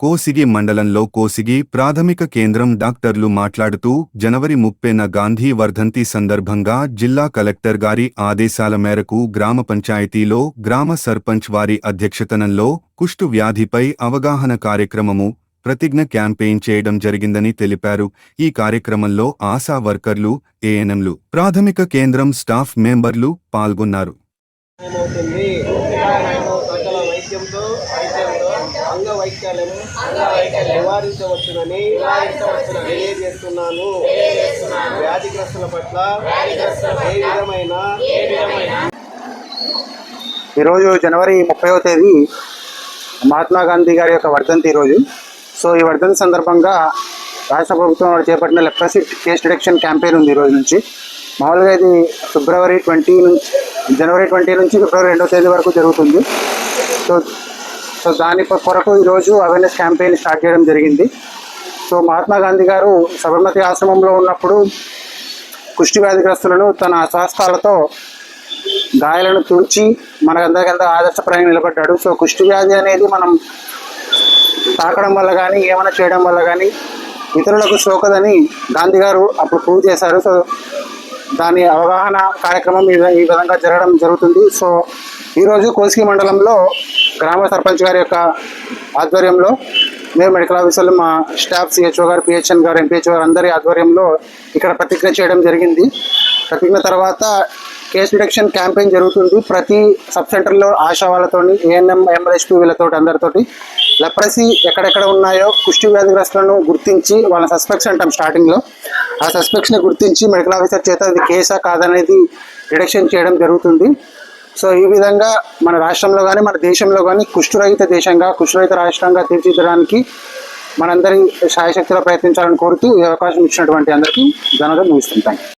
కోసిగి మండలంలో కోసిగి ప్రాథమిక కేంద్రం డాక్టర్లు మాట్లాడుతూ జనవరి ముప్పైన గాంధీ వర్ధంతి సందర్భంగా జిల్లా కలెక్టర్ గారి ఆదేశాల మేరకు గ్రామ పంచాయతీలో గ్రామ సర్పంచ్ వారి అధ్యక్షతనంలో కుష్టు వ్యాధిపై అవగాహన కార్యక్రమము ప్రతిజ్ఞ క్యాంపెయిన్ చేయడం జరిగిందని తెలిపారు. ఈ కార్యక్రమంలో ఆశా వర్కర్లు ఏఎన్ఎంలు ప్రాథమిక కేంద్రం స్టాఫ్ మెంబర్లు పాల్గొన్నారు. అంగవైకల్యము నివారించవచ్చునని తెలియజేస్తున్నాను. వ్యాధిగ్రస్తుల పట్ల ఏ విధమైన ఈరోజు జనవరి ముప్పైవ తేదీ మహాత్మా గాంధీ గారి యొక్క వర్ధంతి ఈరోజు. సో ఈ వర్ధంతి సందర్భంగా రాష్ట్ర ప్రభుత్వం వారు చేపట్టిన లెప్రసీ కేస్ డిటెక్షన్ క్యాంపెయిన్ ఉంది ఈ రోజు నుంచి. మామూలుగా ఇది ఫిబ్రవరి ట్వంటీ నుంచి జనవరి ట్వంటీ నుంచి ఫిబ్రవరి రెండో తేదీ వరకు జరుగుతుంది. సో సో దాని కొరకు ఈరోజు అవేర్నెస్ క్యాంపెయిన్ స్టార్ట్ చేయడం జరిగింది. సో మహాత్మా గాంధీ గారు సబర్మతి ఆశ్రమంలో ఉన్నప్పుడు కుష్టి వ్యాధిగ్రస్తులను తన శాస్త్రాలతో గాయాలను తుడిచి మనకందరికంత ఆదర్శప్రాయంగా నిలబడ్డాడు. సో కుష్టి వ్యాధి అనేది మనం తాకడం వల్ల కానీ ఏమైనా చేయడం వల్ల కానీ ఇతరులకు సోకదని గాంధీ గారు అప్పుడు ప్రూవ్ చేశారు. సో దాని అవగాహన కార్యక్రమం ఈ ఈ విధంగా జరగడం జరుగుతుంది. సో ఈరోజు కోసికి మండలంలో గ్రామ సర్పంచ్ గారి యొక్క ఆధ్వర్యంలో మేము మెడికల్ ఆఫీసర్లు మా స్టాఫ్ సిహెచ్ఓ గారు పిహెచ్ఎన్ గారు ఎంపీహెచ్ఓ గారు అందరి ఆధ్వర్యంలో ఇక్కడ ప్రతిజ్ఞ చేయడం జరిగింది. ప్రతిజ్ఞ తర్వాత కేసు డిటెక్షన్ క్యాంపెయిన్ జరుగుతుంది. ప్రతి సబ్ సెంటర్లో ఆశా వాళ్ళతోని ఏఎన్ఎం ఎంఎల్హెచ్పి వీళ్ళతో అందరితోటి లెప్రసీ ఎక్కడెక్కడ ఉన్నాయో కుష్టి వ్యాధిగ్రస్తులను గుర్తించి వాళ్ళ సస్పెక్ట్స్ అంటాం స్టార్టింగ్లో. ఆ సస్పెక్ట్స్ని గుర్తించి మెడికల్ ఆఫీసర్ చేత అది కేసా కాదనేది డిడక్షన్ చేయడం జరుగుతుంది. సో ఈ విధంగా మన రాష్ట్రంలో కానీ మన దేశంలో కానీ కుష్ఠరహిత దేశంగా కుష్ఠరహిత రాష్ట్రంగా తీర్చిదిద్దడానికి మనందరి సాయశక్తిలో ప్రయత్నించాలని కోరుతూ ఈ అవకాశం ఇచ్చినటువంటి అందరికీ ధన్యవాదాలు ముగిస్తుంటాను